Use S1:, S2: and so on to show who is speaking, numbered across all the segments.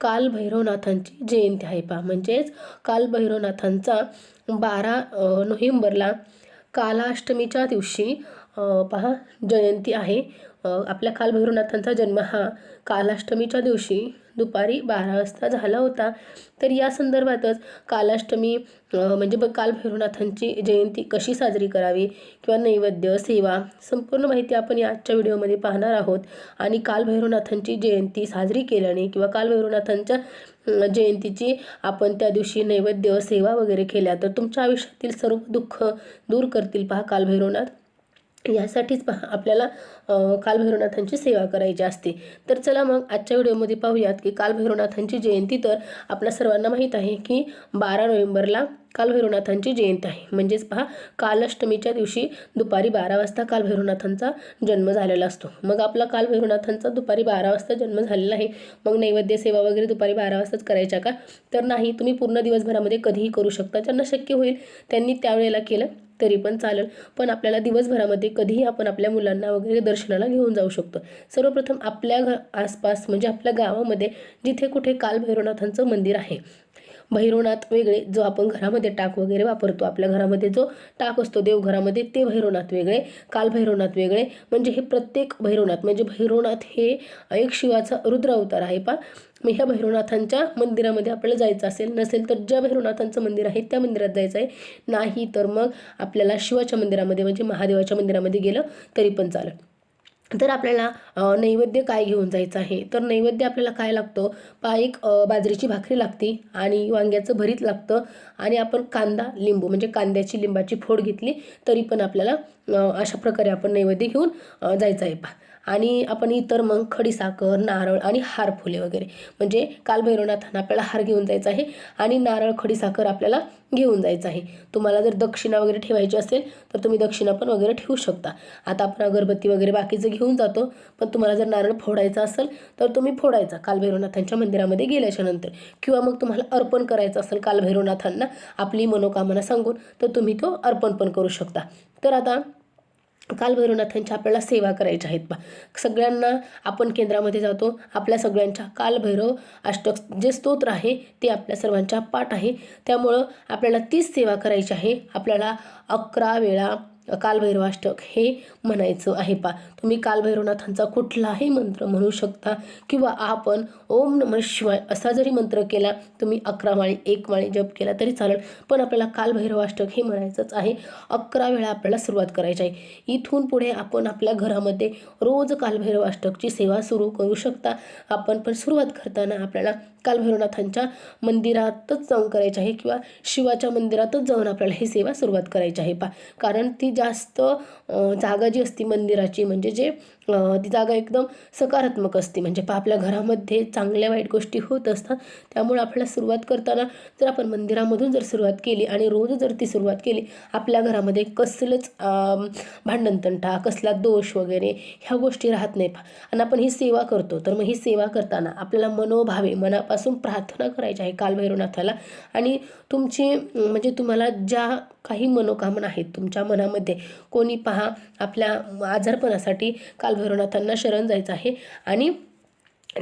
S1: काल भैरवनाथांची जयंती आहे पहा. म्हणजेच काल भैरवनाथांचा बारा नोव्हेंबरला कालाष्टमीच्या दिवशी पहा जयंती आहे. आपल्या काल भैरवनाथांचा जन्म हा कालाष्टमीच्या दिवशी दुपारी बारा वाजता झाला होता. तर या संदर्भातच कालाष्टमी म्हणजे ब काल भैरवनाथांची जयंती कशी साजरी करावी किंवा नैवेद्य सेवा संपूर्ण माहिती आपण या आजच्या व्हिडिओमध्ये पाहणार आहोत. आणि काल भैरवनाथांची जयंती साजरी केल्याने किंवा काल भैरवनाथांच्या जयंतीची आपण त्या दिवशी नैवेद्य सेवा वगैरे केल्या तर तुमच्या आयुष्यातील सर्व दुःख दूर करतील पहा काल भैरवनाथ. यासाठीच पहा आपल्याला कालभैरवनाथांची सेवा करायची असते. तर चला मग आजच्या व्हिडिओमध्ये पाहूयात की कालभैरवनाथांची जयंती तर आपल्या सर्वांना माहीत आहे की बारा नोव्हेंबरला कालभैरवनाथांची जयंती आहे. म्हणजेच पहा कालाष्टमीच्या दिवशी दुपारी बारा वाजता कालभैरवनाथांचा जन्म झालेला असतो. मग आपला कालभैरवनाथांचा दुपारी बारा वाजता जन्म झालेला आहे. मग नैवेद्य सेवा वगैरे दुपारी बारा वाजताच करायच्या का? तर नाही तुम्ही पूर्ण दिवसभरामध्ये कधीही करू शकता. ज्यांना शक्य होईल त्यांनी त्यावेळेला केलं. तरी पण चालेल. पण आपल्याला दिवसभरामध्ये कधीही आपण आपल्या मुलांना वगैरे दर्शनाला घेऊन जाऊ शकतो. सर्वप्रथम आपल्या घ आसपास म्हणजे आपल्या गावामध्ये जिथे कुठे काल भैरवनाथांचं मंदिर आहे भैरवनाथ वेगळे जो आपण घरामध्ये टाक वगैरे वापरतो. आपल्या घरामध्ये जो टाक असतो देवघरामध्ये ते भैरवनाथ वेगळे काल भैरवनाथ वेगळे. म्हणजे हे प्रत्येक भैरवनाथ म्हणजे भैरवनाथ हे एक शिवाचा रुद्र अवतार आहे पा मग ह्या भैरवनाथांच्या मंदिरामध्ये आपल्याला जायचं असेल नसेल तर ज्या भैरवनाथांचं मंदिर आहे त्या मंदिरात जायचं आहे. नाही तर मग आपल्याला शिवाच्या मंदिरामध्ये म्हणजे महादेवाच्या मंदिरामध्ये गेलं तरी पण चालेल. तर आपल्याला नैवेद्य काय घेऊन जायचं आहे? तर नैवेद्य आपल्याला काय लागतं? पा एक बाजरीची भाकरी लागते आणि वांग्याचं भरीत लागतं आणि आपण कांदा लिंबू म्हणजे कांद्याची लिंबाची फोड घेतली तरी पण आपल्याला अशा प्रकारे आपण नैवेद्य घेऊन जायचं आहे. पा आणि आपण इतर मग खडीसाखर नारळ आणि हार फुले वगैरे. म्हणजे कालभैरवनाथांना आपल्याला हार घेऊन जायचा आहे आणि नारळ खडीसाखर आपल्याला घेऊन जायचं आहे. तुम्हाला जर दक्षिणा वगैरे ठेवायची असेल तर तुम्ही दक्षिणा पण वगैरे ठेवू शकता. आता आपण अगरबत्ती वगैरे बाकीचं घेऊन घेऊन जातो. पण तुम्हाला जर नारळ फोडायचा असेल तर तुम्ही फोडायचा कालभैरवनाथांच्या मंदिरामध्ये गेल्याच्यानंतर किंवा मग तुम्हाला अर्पण करायचं असेल कालभैरवनाथांना आपली मनोकामना सांगून तर तुम्ही तो अर्पण पण करू शकता. तर आता कालभैरवनाथांच्या आपल्याला सेवा करायच्या आहेत बा सगळ्यांना आपण केंद्रामध्ये जातो. आपल्या सगळ्यांच्या कालभैरव अष्टक जे स्तोत्र आहे ते आपल्या सर्वांच्या पाठ आहे. त्यामुळं आपल्याला तीच सेवा करायची आहे. आपल्याला अकरा वेळा कालभैरवाष्टक हे म्हणायचं आहे पा. तुम्ही कालभैरवनाथांचा कुठलाही मंत्र म्हणू शकता किंवा आपण ओम नम शिवाय असा जरी मंत्र केला तुम्ही अकरा माळी एक माळी जप केला तरी चालेल. पण आपल्याला कालभैरवाष्टक हे म्हणायचंच आहे. अकरा वेळा आपल्याला सुरुवात करायची आहे. इथून पुढे आपण आपल्या घरामध्ये रोज कालभैरवाष्टकची सेवा सुरू करू शकता. आपण पण सुरुवात करताना आपल्याला कालभैरवनाथांच्या मंदिरातच जाऊन करायची आहे किंवा शिवाच्या मंदिरातच जाऊन आपल्याला ही सेवा सुरुवात करायची आहे. पा कारण ती जास्त जागा जी असती मंदिराची म्हणजे जे ती जागा एकदम सकारात्मक असते. म्हणजे पा आपल्या घरामध्ये चांगल्या वाईट गोष्टी होत असतात त्यामुळे आपल्याला सुरुवात करताना जर आपण मंदिरामधून जर सुरुवात केली आणि रोज जर ती सुरुवात केली आपल्या घरामध्ये कसलंच भांडणतंटा कसला दोष वगैरे ह्या गोष्टी राहत नाही पा. आणि आपण ही सेवा करतो तर मग ही सेवा करताना आपल्याला मनोभावे मना मनापासून प्रार्थना करायची आहे कालभैरवनाथाला आणि तुमची म्हणजे तुम्हाला ज्या काही मनोकामना आहेत तुमच्या मनामध्ये कोणी पहा आपल्या आजारपणासाठी कालभैरवनाथांना शरण जायचं आहे. आणि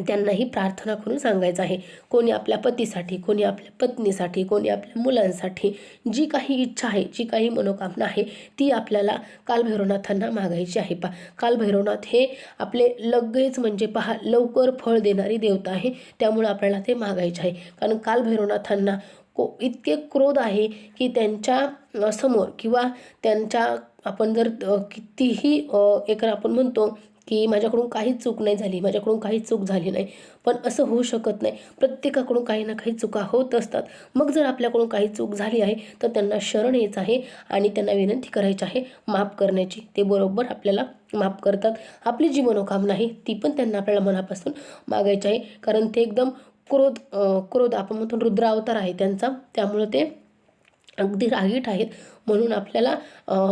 S1: त्यांनाही प्रार्थना करून सांगायचं आहे कोणी आपल्या पतीसाठी कोणी आपल्या पत्नीसाठी कोणी आपल्या मुलांसाठी जी काही इच्छा आहे जी काही मनोकामना आहे ती आपल्याला कालभैरवनाथांना मागायची आहे. पा कालभैरवनाथ हे आपले लगेच म्हणजे पहा लवकर फळ देणारी देवता आहे त्यामुळे आपल्याला ते मागायचे आहे. कारण कालभैरवनाथांना को इतके क्रोध आहे की त्यांच्यासमोर किंवा त्यांच्या आपण जर कितीही एक आपण म्हणतो की माझ्याकडून काहीच चूक नाही झाली माझ्याकडून काही चूक झाली नाही. पण असं होऊ शकत नाही. प्रत्येकाकडून काही ना काही चुका होत असतात. मग जर आपल्याकडून काही चूक झाली आहे तर त्यांना शरण यायचं आहे आणि त्यांना विनंती करायची आहे माफ करण्याची. ते बरोबर आपल्याला माफ करतात. आपली जी मनोकामना आहे ती पण त्यांना आपल्याला मनापासून मागायची आहे. कारण ते एकदम क्रोध क्रोध आपण म्हणतो रुद्र अवतार आहे त्यांचा. त्यामुळं ते अगदी रागीट आहेत. म्हणून आपल्याला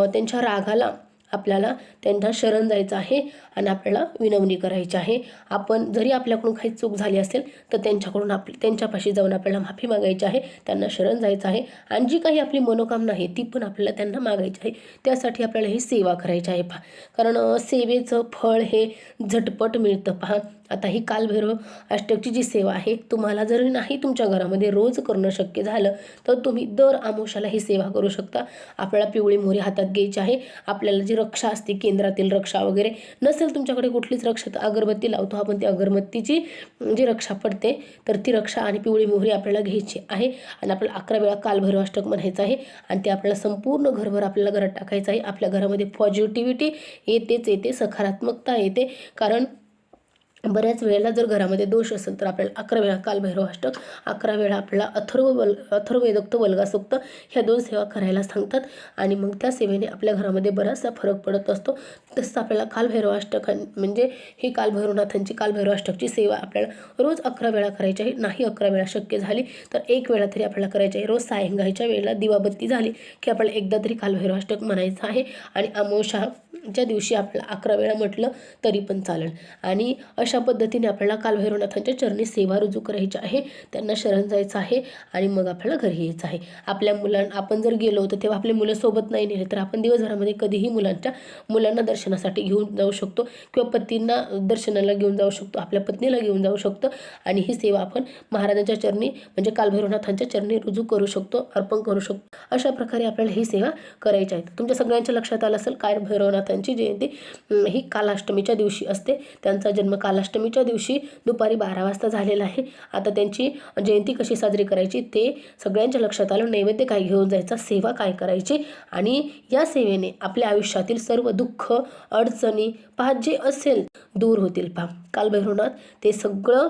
S1: त्यांच्या रागाला आपल्याला त्यांना शरण जायचं आहे आणि आपल्याला विनवणी करायची आहे. आपण जरी आपल्याकडून काही चूक झाली असेल तर त्यांच्याकडून आप त्यांच्यापाशी जाऊन आपल्याला माफी मागायची आहे त्यांना शरण जायचं आहे. आणि जी काही आपली मनोकामना आहे ती पण आपल्याला त्यांना मागायची आहे. त्यासाठी आपल्याला ही सेवा करायची आहे. पहा कारण सेवेचं फळ हे झटपट मिळतं. पहा आता ही कालभैरव अष्टकची जी सेवा आहे तुम्हाला जर नाही तुमच्या घरामध्ये रोज करणं शक्य झालं तर तुम्ही दर आमोशाला ही सेवा करू शकता. आपल्याला पिवळी मोहरी हातात घ्यायची आहे. आपल्याला जी रक्षा असते केंद्रातील रक्षा वगैरे नसेल तुमच्याकडे कुठलीच रक्षा तर अगरबत्ती लावतो आपण. ती अगरबत्तीची जी रक्षा पडते तर ती रक्षा आणि पिवळी मोहरी आपल्याला घ्यायची आहे. आणि आपल्याला अकरा वेळा कालभैरव अष्टक म्हणायचं आहे. आणि ते आपल्याला संपूर्ण घरभर आपल्याला घरात टाकायचं आहे. आपल्या घरामध्ये पॉझिटिव्हिटी येतेच येते सकारात्मकता येते. कारण बऱ्याच वेळेला जर घरामध्ये दोष असेल तर आपल्याला अकरा वेळा कालभैरव अष्टक अकरा वेळा आपल्याला अथर्व वल अथर्वेदोक्त वल्गासोक्त ह्या दोन सेवा करायला सांगतात. आणि मग त्या सेवेने आपल्या घरामध्ये बराचसा फरक पडत असतो. तसं आपल्याला कालभैरव अष्टक म्हणजे ही कालभैरवनाथांची कालभैरव अष्टकची सेवा आपल्याला रोज अकरा वेळा करायची आहे. नाही अकरा वेळा शक्य झाली तर एक वेळा तरी आपल्याला करायची आहे. रोज सायंकाळच्या वेळेला दिवाबत्ती झाली की आपल्याला एकदा तरी कालभैरव अष्टक म्हणायचं आहे. आणि अमोशाच्या दिवशी आपल्याला अकरा वेळा म्हटलं तरी पण चालेल. आणि अशा पद्धतीने आपल्याला कालभैरवनाथांच्या चरणी सेवा रुजू करायची आहे. त्यांना शरण जायचं आहे आणि मग आपल्याला घरी यायचं आहे. आपल्या मुलांना आपण जर गेलो तर तेव्हा आपले मुलं सोबत नाही नेले तर आपण दिवसभरामध्ये कधीही मुलांच्या मुलांना दर्शनासाठी घेऊन जाऊ शकतो किंवा पतींना दर्शनाला घेऊन जाऊ शकतो आपल्या पत्नीला घेऊन जाऊ शकतो आणि ही सेवा आपण महाराजांच्या चरणी म्हणजे कालभैरवनाथांच्या चरणी रुजू करू शकतो अर्पण करू शकतो. अशा प्रकारे आपल्याला ही सेवा करायची आहे. तुमच्या सगळ्यांच्या लक्षात आलं असेल काल भैरवनाथांची जयंती ही कालाष्टमीच्या दिवशी असते. त्यांचा जन्म काल बालाष्टमीच्या दिवशी दुपारी बारा वाजता झालेला आहे. आता त्यांची जयंती कशी साजरी करायची ते सगळ्यांच्या लक्षात आलं. नैवेद्य काय घेऊन जायचा सेवा काय करायची आणि या सेवेने आपल्या आयुष्यातील सर्व दुःख अडचणी पहा जे असेल दूर होतील. पहा कालभैरवनाथ ते सगळं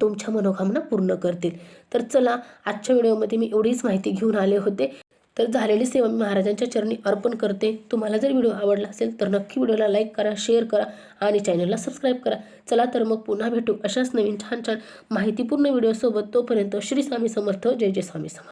S1: तुमच्या मनोकामना पूर्ण करतील. तर चला आजच्या व्हिडिओमध्ये मी एवढीच माहिती घेऊन आले होते. तर झालेली सेवा मी महाराजांच्या चरणी अर्पण करते. तुम्हाला जर व्हिडिओ आवडला असेल तर नक्की व्हिडिओला लाईक करा शेअर करा आणि चॅनलला सबस्क्राईब करा. चला तर मग पुन्हा भेटू अशाच नवीन छान छान माहितीपूर्ण व्हिडिओसोबत तोपर्यंत श्री स्वामी समर्थ. जय जय स्वामी समर्थ.